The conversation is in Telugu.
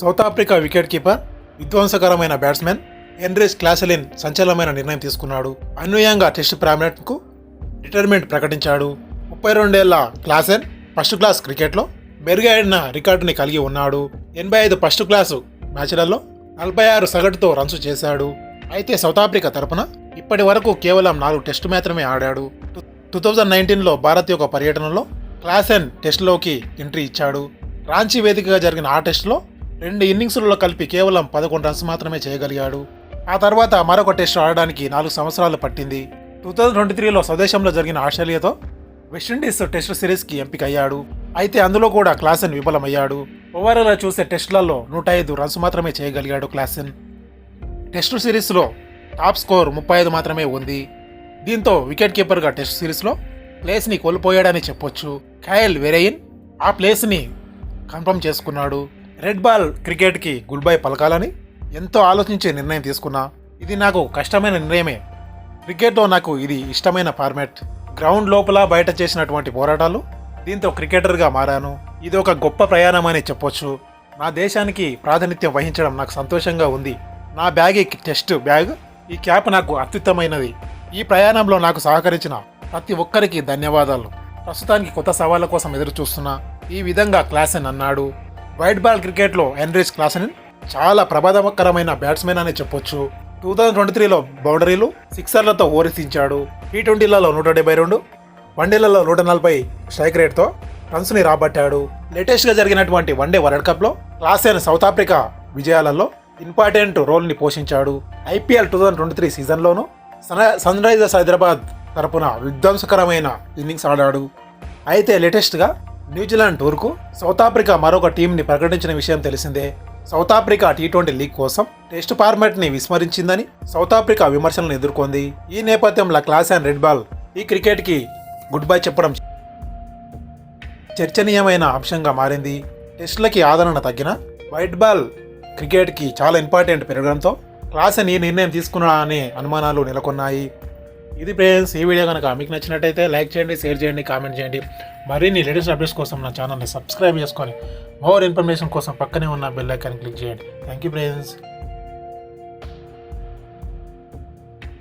సౌత్ ఆఫ్రికా వికెట్ కీపర్ విధ్వంసకరమైన బ్యాట్స్మెన్ ఎన్రేస్ క్లాసెలిన్ సంచలనమైన నిర్ణయం తీసుకున్నాడు. అన్వయంగా టెస్ట్ ప్రామినెట్కు రిటైర్మెంట్ ప్రకటించాడు. ముప్పై రెండేళ్ళ క్లాసెన్ ఫస్ట్ క్లాస్ క్రికెట్లో మెరుగైన రికార్డుని కలిగి ఉన్నాడు. ఎనభై ఐదు ఫస్ట్ క్లాసు మ్యాచ్లలో నలభై ఆరు సగటుతో రన్స్ చేశాడు. అయితే సౌత్ ఆఫ్రికా తరపున ఇప్పటి వరకు కేవలం నాలుగు టెస్టు మాత్రమే ఆడాడు. టూ థౌజండ్ నైన్టీన్లో భారత్ యొక్క పర్యటనలో క్లాసెన్ టెస్ట్లోకి ఎంట్రీ ఇచ్చాడు. రాంచీ వేదికగా జరిగిన ఆ టెస్ట్లో రెండు ఇన్నింగ్స్లలో కలిపి కేవలం పదకొండు రన్స్ మాత్రమే చేయగలిగాడు. ఆ తర్వాత మరొక టెస్ట్ ఆడడానికి నాలుగు సంవత్సరాలు పట్టింది. టూ థౌజండ్ ట్వంటీ త్రీలో స్వదేశంలో జరిగిన ఆస్ట్రేలియాతో వెస్టిండీస్ టెస్ట్ సిరీస్కి ఎంపిక అయ్యాడు అయితే అందులో కూడా క్లాసెన్ విఫలమయ్యాడు. ఓవరాల్గా చూసే టెస్టులలో నూట ఐదు రన్స్ మాత్రమే చేయగలిగాడు క్లాసెన్. టెస్ట్ సిరీస్లో టాప్ స్కోర్ ముప్పై ఐదు మాత్రమే ఉంది. దీంతో వికెట్ కీపర్గా టెస్ట్ సిరీస్లో ప్లేస్ని కోల్పోయాడని చెప్పొచ్చు. ఖయల్ వెరెయిన్ ఆ ప్లేస్ని కన్ఫర్మ్ చేసుకున్నాడు. రెడ్ బాల్ క్రికెట్కి గుడ్ బై పలకాలని ఎంతో ఆలోచించే నిర్ణయం తీసుకున్నా ఇది నాకు కష్టమైన నిర్ణయమే. క్రికెట్లో నాకు ఇది ఇష్టమైన ఫార్మాట్. గ్రౌండ్ లోపల బయట చేసినటువంటి పోరాటాలు దీంతో క్రికెటర్గా మారాను. ఇది ఒక గొప్ప ప్రయాణం అని చెప్పొచ్చు. నా దేశానికి ప్రాతినిధ్యం వహించడం నాకు సంతోషంగా ఉంది. నా బ్యాగ్ టెస్ట్ బ్యాగ్ ఈ క్యాప్ నాకు అత్యుత్తమైనది. ఈ ప్రయాణంలో నాకు సహకరించిన ప్రతి ఒక్కరికి ధన్యవాదాలు. ప్రస్తుతానికి కొత్త సవాళ్ళ కోసం ఎదురు చూస్తున్నా ఈ విధంగా క్లాసెన్ అన్నాడు. వైట్ బాల్ క్రికెట్లో హెన్రీస్ క్లాసెన్ చాలా ప్రమాదకరమైన బ్యాట్స్మెన్ అని చెప్పొచ్చు. టూ థౌజండ్ ట్వంటీ త్రీలో బౌండరీలు సిక్సర్లతో ఓరిసించాడు. టీ ట్వంటీలలో నూట డెబ్బై రెండు వన్డేలలో నూట నలభై స్ట్రైక్ రేట్తో రన్స్ని రాబట్టాడు. లేటెస్ట్గా జరిగినటువంటి వన్డే వరల్డ్ కప్లో క్లాసెన్ సౌత్ ఆఫ్రికా విజయాలలో ఇంపార్టెంట్ రోల్ని పోషించాడు. IPL two thousand twenty three సీజన్లోనూ sun Sunrisers Hyderabad తరపున విధ్వంసకరమైన ఇన్నింగ్స్ ఆడాడు. అయితే లేటెస్ట్గా న్యూజిలాండ్ టూర్కు సౌత్ ఆఫ్రికా మరొక టీంని ప్రకటించిన విషయం తెలిసిందే. South Africa T twenty league కోసం టెస్ట్ ఫార్మాట్ని విస్మరించిందని సౌత్ ఆఫ్రికా విమర్శలను ఎదుర్కొంది. ఈ నేపథ్యంలో క్లాస్ అండ్ రెడ్ బాల్ ఈ క్రికెట్కి గుడ్ బై చెప్పడం చర్చనీయమైన అంశంగా మారింది. టెస్టులకి ఆదరణ తగ్గిన వైట్ బాల్ క్రికెట్కి చాలా ఇంపార్టెంట్ పెరగడంతో క్లాసెన్ ఈ నిర్ణయం తీసుకున్నా అనే అనుమానాలు నెలకొన్నాయి. ఇది ఫ్రెండ్స్ ఈ వీడియో కనుక మీకు నచ్చినట్టయితే లైక్ చేయండి షేర్ చేయండి కామెంట్ చేయండి. మరిన్ని లేటెస్ట్ అప్డేట్స్ కోసం నా ఛానల్ని సబ్స్క్రైబ్ చేసుకొని మోర్ ఇన్ఫర్మేషన్ కోసం పక్కనే ఉన్న బెల్ ఐకాన్ క్లిక్ చేయండి. Thank you friends.